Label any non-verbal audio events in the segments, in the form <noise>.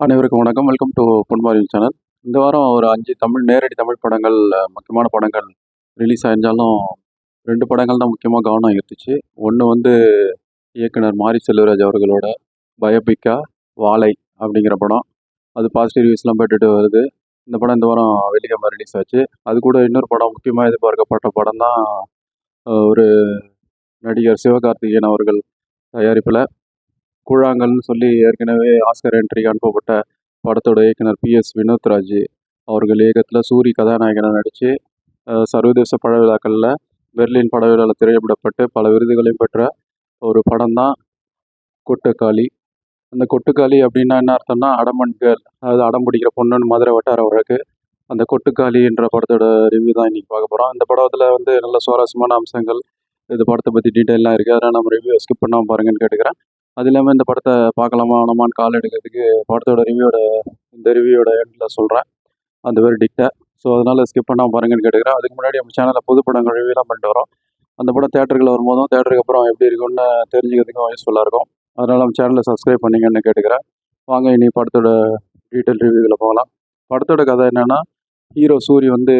அனைவருக்கும் வணக்கம். Welcome to பொன்மாரின் channel இந்த வாரம் ஒரு அஞ்சு தமிழ் நேரடி தமிழ் படங்கள் முக்கியமான படங்கள் ரிலீஸ் ஆயிருந்தாலும் ரெண்டு படங்கள் தான் முக்கியமாக கவனம் ஈர்த்துச்சு. ஒன்று வந்து இயக்குனர் மாரி செல்வராஜ் அவர்களோட பயோபிக்கா வாழை அப்படிங்கிற படம். அது பாசிட்டிவ் ரிவ்யூஸ்லாம் போட்டுட்டு வருது. இந்த படம் இந்த வாரம் வெள்ளிக்கிழமை ரிலீஸ் ஆச்சு. அது கூட இன்னொரு படம் முக்கியமாக எதிர்பார்க்கப்பட்ட படம் தான் ஒரு நடிகர் சிவகார்த்திகேயன் அவர்கள் தயாரிப்பில். கூழாங்கல்னு சொல்லி ஏற்கனவே ஆஸ்கர் என்ட்ரிக்கு அனுப்பப்பட்ட படத்தோட இயக்குனர் பிஎஸ் வினோத்ராஜ் அவர்கள் இயக்கத்தில் சூரி கதாநாயகனாக நடித்து சர்வதேச பட விழாக்களில் பெர்லின் பட விழாவில் திரையிடப்பட்டு பல விருதுகளையும் பெற்ற ஒரு படம் தான் கொட்டுக்காளி. அந்த கொட்டுக்காளி அப்படின்னா என்ன அர்த்தம்னா அடம்பன்கள் அதாவது அடம் பிடிக்கிற பொண்ணுன்னு மதுரை வட்டார வழக்கு. அந்த கொட்டுக்காளி என்ற படத்தோட ரிவ்யூ தான் இன்றைக்கி பார்க்க போகிறோம் இந்த படத்தில் வந்து நல்ல சுவாரஸ்யமான அம்சங்கள் இது படத்தை பற்றி டீட்டெயிலாம் இருக்குது அதனால் நம்ம ரிவ்யூ ஸ்கிப் பண்ணாமல் பாருங்கன்னு கேட்டுக்கிறேன். அது இல்லாமல் இந்த படத்தை பார்க்கலாமா? வேணாமான்னு கால் எடுக்கிறதுக்கு படத்தோட ரிவ்யூவோட இந்த ரிவ்யூவோட எண்டில் சொல்கிறேன் அந்த பேர் டிக்டை ஸோ அதனால் ஸ்கிப் பண்ணாமல் பாருங்கன்னு கேட்டுக்கிறேன். அதுக்கு முன்னாடி நம்ம சேனலில் புது படங்கள் ரிவ்யூலாம் பண்ணிட்டு வரோம். அந்த படம் தேட்டருக்கு வரும்போதும் தேட்டருக்கு அப்புறம் எப்படி இருக்கும்னு தெரிஞ்சுக்கிறதுக்கும் யூஸ்ஃபுல்லாக இருக்கும். அதனால் நம்ம சேனலை சப்ஸ்கிரைப் பண்ணிங்கன்னு கேட்டுக்கிறேன். வாங்க இனி படத்தோட டீட்டெயில் ரிவ்யூவில் போகலாம். படத்தோட கதை என்னென்னா ஹீரோ சூரி வந்து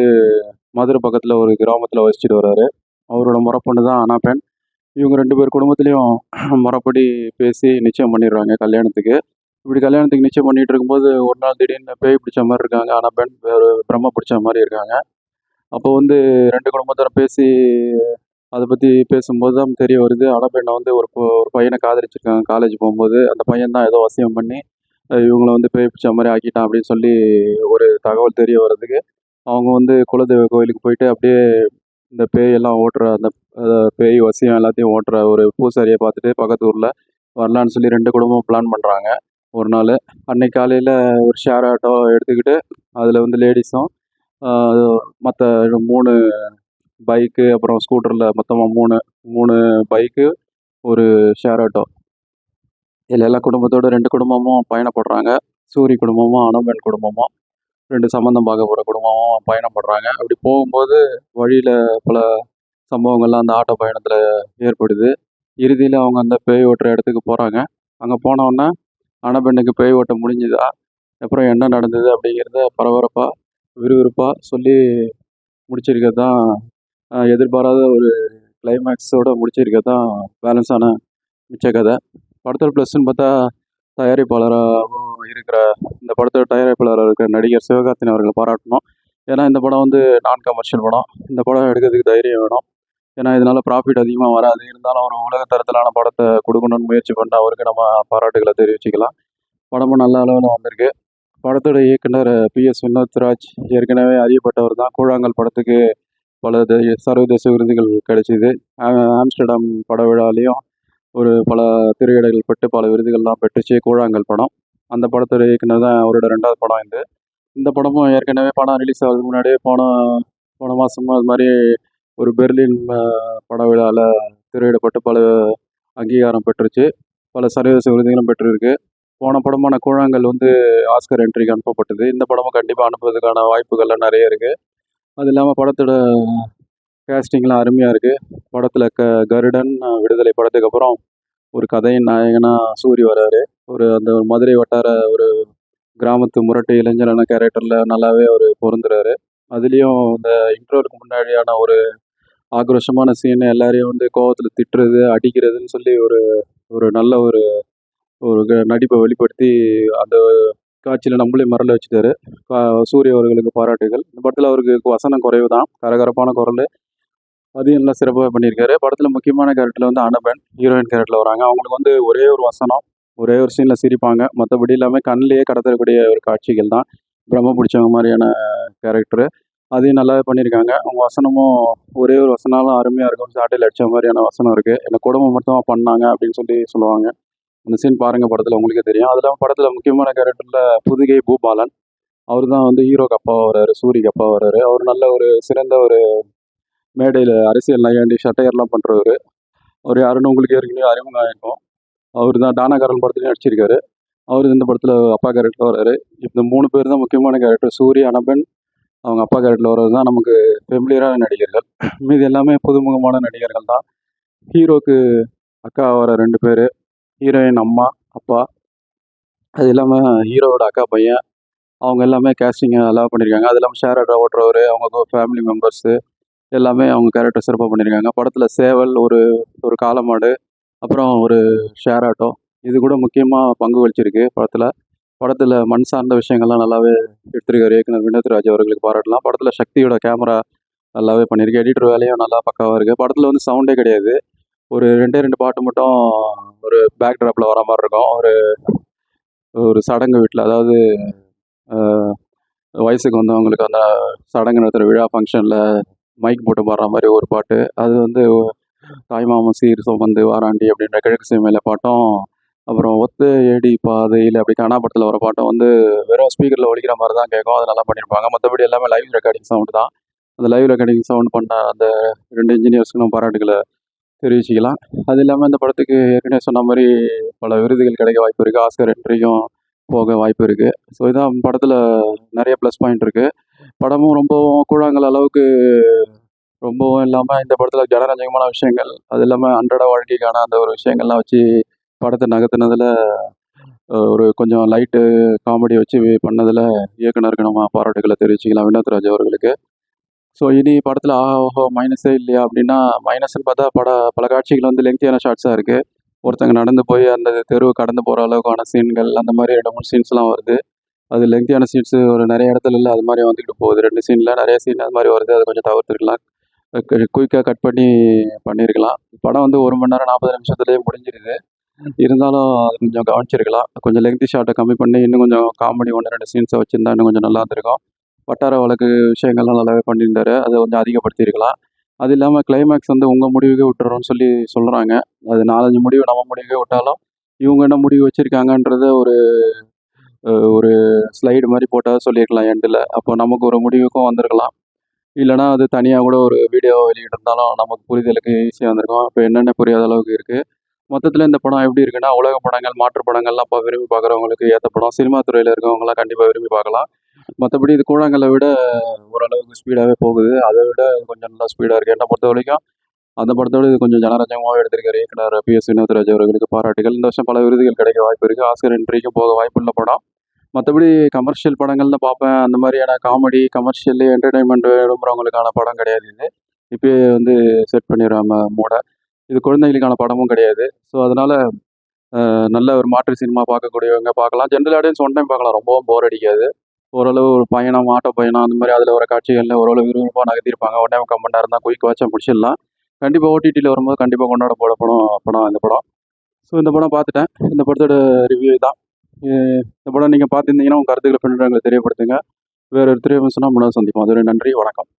மதுரை பக்கத்தில் ஒரு கிராமத்தில் வசிச்சுட்டு வர்றாரு. அவரோட முறப்பொண்ணு தான் அனா இவங்க ரெண்டு பேர் குடும்பத்துலேயும் <clears throat> முறைப்படி பேசி நிச்சயம் பண்ணிடுறாங்க கல்யாணத்துக்கு. இப்படி கல்யாணத்துக்கு நிச்சயம் பண்ணிகிட்டு இருக்கும்போது ஒரு நாள் திடீர்னு பேய் பிடிச்ச மாதிரி இருக்காங்க. ஆனால் பெண் வேறு பிரம்ம பிடிச்ச மாதிரி இருக்காங்க. அப்போ வந்து ரெண்டு குடும்பத்தாரும் பேசி அதை பற்றி பேசும்போது தான் தெரிய வருது. ஆனால் பெண்ணை வந்து ஒரு ஒரு பையனை காதலிச்சிருக்காங்க. காலேஜ் போகும்போது அந்த பையன் தான் ஏதோ வசியம் பண்ணி இவங்கள வந்து பேய் பிடிச்ச மாதிரி ஆக்கிட்டான் அப்படின்னு சொல்லி ஒரு தகவல் தெரிய வர்றதுக்கு அவங்க வந்து குலதெய்வ கோயிலுக்கு போயிட்டு அப்படியே இந்த பேயெல்லாம் ஓட்டுற அந்த பேய் வசியம் எல்லாத்தையும் ஓட்டுற ஒரு பூசாரியை பார்த்துட்டு பக்கத்து ஊரில் வரலான்னு சொல்லி ரெண்டு குடும்பம் பிளான் பண்ணுறாங்க ஒரு நாள் அன்னைக்கு காலையில் ஒரு ஷேர் ஆட்டோ எடுத்துக்கிட்டு அதில் வந்து லேடிஸும் மற்ற மூணு பைக்கு அப்புறம் ஸ்கூட்டரில் மொத்தமாக மூணு மூணு பைக்கு ஒரு ஷேர் ஆட்டோ இதில் எல்லா குடும்பத்தோட ரெண்டு குடும்பமும் பயணப்படுறாங்க. சூரி குடும்பமும் அனுமன் குடும்பமும். ரெண்டு சம்மந்தம் பார்க்க போகிற குடும்பமும் பயணப்படுறாங்க. அப்படி போகும்போது வழியில் பல சம்பவங்கள்லாம் அந்த ஆட்டோ பயணத்தில் ஏற்படுது. இறுதியில் அவங்க அந்த பேய் ஓட்டுற இடத்துக்கு போகிறாங்க அங்கே போனோடனே அனபெண்ணுக்கு பேய் ஓட்ட முடிஞ்சுதா? அப்புறம் என்ன நடந்தது அப்படிங்கிறத பரபரப்பாக விறுவிறுப்பாக சொல்லி முடிச்சிருக்கிறது தான் எதிர்பாராத ஒரு கிளைமேக்ஸோட முடிச்சிருக்கிறது தான் பேலன்ஸான மிச்ச கதை படத்தோட ப்ளஸ்ன்னு பார்த்தா தயாரிப்பாளராகவும் இருக்கிற இந்த படத்தோட தயாரிப்பாளர் இருக்கிற நடிகர் சிவகார்த்தின் அவர்களை பாராட்டணும். ஏன்னா இந்த படம் வந்து நான் கமர்ஷியல் படம். இந்த படம் எடுக்கிறதுக்கு தைரியம் வேணும். ஏன்னா இதனால ப்ராஃபிட் அதிகமாக வராது. இருந்தாலும் ஒரு உலக தரத்திலான படத்தை கொடுக்கணும்னு முயற்சி பண்ண அவருக்கு நம்ம பாராட்டுகளை தெரிவிச்சுக்கலாம். படமும் நல்ல அளவில் வந்திருக்கு. படத்தோட இயக்குனர் பிஎஸ் வினோத்ராஜ் ஏற்கனவே அறியப்பட்டவர் தான். கூழாங்கல் படத்துக்கு பல சர்வதேச விருதுகள் கிடைச்சிது. ஆம்ஸ்டர்டாம் பட விழாலையும் ஒரு பல திரையிடங்கள் பெற்று பல விருதுகள்லாம் பெற்றுச்சு கூழாங்கல் படம். அந்த படத்தோட இயக்குனர் தான் அவரோட ரெண்டாவது படம் இது. இந்த படமும் ஏற்கனவே படம் ரிலீஸ் ஆகிறதுக்கு முன்னாடியே போன போன மாதமும் அது மாதிரி ஒரு பெர்லின் பட விழாவில் திரையிடப்பட்டு பல அங்கீகாரம் பெற்றுச்சு. பல சர்வதேச விருதுகளும் பெற்றிருக்கு. போன படமான கூழாங்கல் வந்து ஆஸ்கர் என்ட்ரிக்கு அனுப்பப்பட்டது. இந்த படமும் கண்டிப்பாக அனுப்புவதற்கான வாய்ப்புகள்லாம் நிறைய இருக்குது அது இல்லாமல் படத்தோட கேஸ்டிங்லாம் அருமையாக இருக்குது படத்தில் க கருடன் விடுதலை படத்துக்கு அப்புறம் ஒரு கதையின் நாயகனாக சூரி வராரு. ஒரு அந்த ஒரு மதுரை வட்டார ஒரு கிராமத்து முரட்டு இளைஞரான கேரக்டரில் நல்லாவே அவர் பொருந்துறாரு. அதுலேயும் இந்த இன்ட்ரோவுக்கு முன்னாடியான ஒரு ஆக்ரோஷமான சீன் எல்லாரையும் வந்து கோவத்தில் திட்டுறது அடிக்கிறதுன்னு சொல்லி ஒரு ஒரு நல்ல ஒரு ஒரு க- நடிப்பை வெளிப்படுத்தி அந்த காட்சியில் நம்மளே மரல வச்சுட்டாரு. சூரிய அவர்களுக்கு பாராட்டுகள். இந்த படத்தில் அவருக்கு வசனம் குறைவு தான் கரகரப்பான குரல். அதையும் நல்லா சிறப்பாக பண்ணியிருக்காரு. படத்தில் முக்கியமான கேரக்டரில் வந்து அனபன் ஹீரோயின் கேரக்டரில் வராங்க. அவங்களுக்கு வந்து ஒரே ஒரு வசனம் ஒரே ஒரு சீனில் சிரிப்பாங்க. மற்றபடி இல்லாமல் கண்ணிலேயே கடத்தக்கூடிய ஒரு காட்சிகள் தான். பிரம்ம பிடிச்சவங்க மாதிரியான கேரக்டரு அதையும் நல்லாவே பண்ணியிருக்காங்க. அவங்க வசனமும் ஒரே ஒரு வசனாலும் அருமையாக இருக்கும் சாட்டையில் அடித்த மாதிரியான வசனம் இருக்குது என்னை குடும்பம் மட்டும் பண்ணாங்க அப்படின்னு சொல்லி சொல்லுவாங்க. அந்த சீன் பாருங்கள் படத்தில் உங்களுக்கே தெரியும். அது இல்லாமல் படத்தில் முக்கியமான கேரக்டரில் புதுகை பூபாலன். அவர் தான் வந்து ஹீரோக்கு அப்பா வர்றாரு. சூரிக்கு அப்பா வர்றாரு. அவர் நல்ல ஒரு சிறந்த ஒரு மேடையில் அரசியல் நையாண்டி சட்டையர்லாம் பண்ணுறவர் அவர் யாருன்னு உங்களுக்கு ஏற்கனவே அறிமுகம் இருக்கும் அவர் தான் டானாகாரன் படத்துலையும் நடிச்சிருக்காரு. அவர் இந்த படத்தில் அப்பா கேரக்டர் வர்றாரு. இந்த மூணு பேர் தான் முக்கியமான கேரக்டர் சூரிய அனபன் அவங்க அப்பா கேரக்டர் வர்றது தான் நமக்கு ஃபெமிலியரான நடிகர்கள். மீதி எல்லாமே புதுமுகமான நடிகர்கள் தான். ஹீரோக்கு அக்கா வர ரெண்டு பேர். ஹீரோயின் அம்மா அப்பா. அது இல்லாமல் ஹீரோவோட அக்கா பையன். அவங்க எல்லாமே கேஸ்டிங் அலோவ் பண்ணியிருக்காங்க அது இல்லாமல் ஷேர் ஆட்டோ ஓட்டுறவர் அவங்க ஃபேமிலி மெம்பர்ஸு எல்லாமே அவங்க கேரக்டர் சிறப்பாக பண்ணியிருக்காங்க படத்தில் சேவல் ஒரு ஒரு காலமாடு அப்புறம் ஒரு ஷேர் ஆட்டோ இது கூட முக்கியமாக பங்கு வகிச்சிருக்கு படத்தில். படத்தில் மண் சார்ந்த விஷயங்கள்லாம் நல்லாவே எடுத்திருக்காரு இயக்குனர் வினோத் ராஜ் அவர்களுக்கு பாராட்டலாம். படத்தில் சக்தியோட கேமரா நல்லாவே பண்ணியிருக்கு. எடிட்டர் வேலையும் நல்லா பக்காவாக இருக்குது படத்தில் வந்து சவுண்டே கிடையாது. ஒரு ரெண்டே ரெண்டு பாட்டு மட்டும் ஒரு பேக் ட்ராப்பில் வர மாதிரி இருக்கும். ஒரு ஒரு சடங்கு வீட்டில் அதாவது வயசுக்கு வந்தவங்களுக்கு அந்த சடங்கு நடத்துகிற விழா ஃபங்க்ஷனில் மைக் போட்டு பாடுற மாதிரி ஒரு பாட்டு. அது வந்து தாய்மாமன் சீர் சுமந்து வாராண்டி அப்படின்ற கிழக்கு சீமையில பாட்டும் அப்புறம் ஒத்து ஏடி பாதையில் அப்படி கனா படத்தில் வர பாட்டம் வந்து வெறும் ஸ்பீக்கரில் ஒழிக்கிற மாதிரி தான் கேட்கும். அது நல்லா பண்ணியிருப்பாங்க மற்றபடி எல்லாமே லைவ் ரெக்கார்டிங் சவுண்ட் தான். அந்த லைவ் ரெக்கார்டிங் சவுண்ட் பண்ண அந்த ரெண்டு இன்ஜினியர்ஸ்க்கு நம்ம பாராட்டுகளை தெரிவிச்சுக்கலாம். அது இல்லாமல் இந்த படத்துக்கு ஏற்கனவே சொன்ன மாதிரி பல விருதுகள் கிடைக்க வாய்ப்பு இருக்குது ஆஸ்கர் என்ட்ரியும் போக வாய்ப்பு இருக்குது ஸோ இதான் படத்தில் நிறைய ப்ளஸ் பாயிண்ட் இருக்குது படமும் ரொம்பவும் கூழாங்கல் அளவுக்கு ரொம்பவும் இல்லாமல் இந்த படத்தில் ஜனரஞ்சகமான விஷயங்கள் அது இல்லாமல் அன்றாட வாழ்க்கைக்கான அந்த ஒரு விஷயங்கள்லாம் வச்சு படத்தை நகர்த்தினதில் ஒரு கொஞ்சம் லைட்டு காமெடி வச்சு பண்ணதில் இயக்குனருக்கு நம்ம பாராட்டுகளை தெரிவிச்சுக்கலாம். வினோத்ராஜ் அவர்களுக்கு. ஸோ இனி படத்தில் ஆஹா ஓஹோ மைனஸே இல்லையா அப்படின்னா மைனஸ்னு பார்த்தா பட பல காட்சிகள் வந்து லெங்க்தியான ஷார்ட்ஸாக இருக்குது ஒருத்தங்க நடந்து போய் அந்த தெருவு கடந்து போகிற அளவுக்கான சீன்கள் அந்த மாதிரி ரெண்டு மூணு சீன்ஸ்லாம் வருது. அது லெங்க்தியான சீன்ஸு ஒரு நிறைய இடத்துல இல்லை அது மாதிரி வந்துக்கிட்டு போகுது. ரெண்டு சீனில் நிறைய சீன் அது மாதிரி வருது. அது கொஞ்சம் தவிர்த்துருக்கலாம். குயிக்காக கட் பண்ணி பண்ணியிருக்கலாம் படம் வந்து ஒரு மணி நேரம் நாற்பது நிமிஷத்துலேயே முடிஞ்சிருது. இருந்தாலும் அது கொஞ்சம் கவனிச்சிருக்கலாம். கொஞ்சம் லெங்க்தி ஷார்ட்டை கம்மி பண்ணி இன்னும் கொஞ்சம் காமெடி ஒன்று ரெண்டு சீன்ஸை வச்சுருந்தா இன்னும் கொஞ்சம் நல்லா இருந்திருக்கும். வட்டார வழக்கு விஷயங்கள்லாம் நல்லாவே பண்ணியிருந்தாரு. அதை கொஞ்சம் அதிகப்படுத்தியிருக்கலாம். அது இல்லாமல் கிளைமேக்ஸ் வந்து உங்கள் முடிவுக்கே விட்டுறோம்னு சொல்லி சொல்கிறாங்க அது நாலஞ்சு முடிவு நம்ம முடிவுக்கே விட்டாலும் இவங்க என்ன முடிவு வச்சுருக்காங்கன்றத ஒரு ஒரு ஸ்லைடு மாதிரி போட்டால் சொல்லியிருக்கலாம் எண்டில் அப்போ நமக்கு ஒரு முடிவுக்கும் வந்திருக்கலாம். இல்லைனா அது தனியாக கூட ஒரு வீடியோ வெளியிட்டிருந்தாலும் நமக்கு புரிதலுக்கு ஈஸியாக வந்திருக்கும். இப்போ என்னென்ன புரியாத அளவுக்கு இருக்குது மொத்தத்தில் இந்த படம் எப்படி இருக்குன்னா உலக படங்கள் மாற்று படங்கள்லாம் இப்போ விரும்பி பார்க்குறவங்களுக்கு ஏற்ற படம். சினிமா துறையில் இருக்கிறவங்களாம் கண்டிப்பாக விரும்பி பார்க்கலாம். மற்றபடி இது கூழாங்கல்லை விட ஓரளவுக்கு ஸ்பீடாகவே போகுது. அதை விட கொஞ்சம் நல்லா ஸ்பீடாக இருக்குது என்னை பொறுத்த வரைக்கும் அந்த படத்தோடு இது கொஞ்சம் ஜனரஞ்சகமாகவே எடுத்திருக்காரு இயக்குனர் பி எஸ் வினோத்ராஜ் அவர்களுக்கு பாராட்டுகள். இந்த வருஷம் பல விருதுகள் கிடைக்க வாய்ப்பு இருக்குது ஆஸ்கர் இன்றைக்கும் போக வாய்ப்புள்ள படம். மற்றபடி கமர்ஷியல் படங்கள்னு பார்ப்பேன். அந்த மாதிரியான காமெடி கமர்ஷியல் என்டர்டைன்மெண்ட் விரும்புகிறவங்களுக்கான படம் கிடையாது இது. இப்போயே வந்து செட் பண்ணிடுறாம மூட. இது குழந்தைகளுக்கான படமும் கிடையாது. ஸோ அதனால் நல்ல ஒரு மாற்று சினிமா பார்க்கக்கூடியவங்க பார்க்கலாம். ஜென்ரல் ஆடியன்ஸ் ஒன் டைம் பார்க்கலாம். ரொம்பவும் போர் அடிக்காது. ஓரளவு ஒரு பயணம் ஆட்டோ பயணம் அந்த மாதிரி அதில் வர காட்சிகளில் ஓரளவு விறுவிறுப்பாக நகர்த்திருப்பாங்க. ஒன் டைம் கம்மன் நேரம் தான் குயிக் வாட்சாக முடிச்சிடலாம். கண்டிப்பாக ஓடிடியில் வரும்போது கண்டிப்பாக கொண்டாட போட படம் படம் இந்த படம். ஸோ இந்த படம் பார்த்துட்டேன். இந்த படத்தோட ரிவ்யூ தான் இந்த படம் நீங்கள் பார்த்துருந்தீங்கன்னா உங்கள் கருத்துக்களை பின்னாடி தெரியப்படுத்துங்க. வேறு ஒரு திரைப்படம் சொன்னால் முன்னாள் சந்திப்போம். அதுவரை நன்றி வணக்கம்.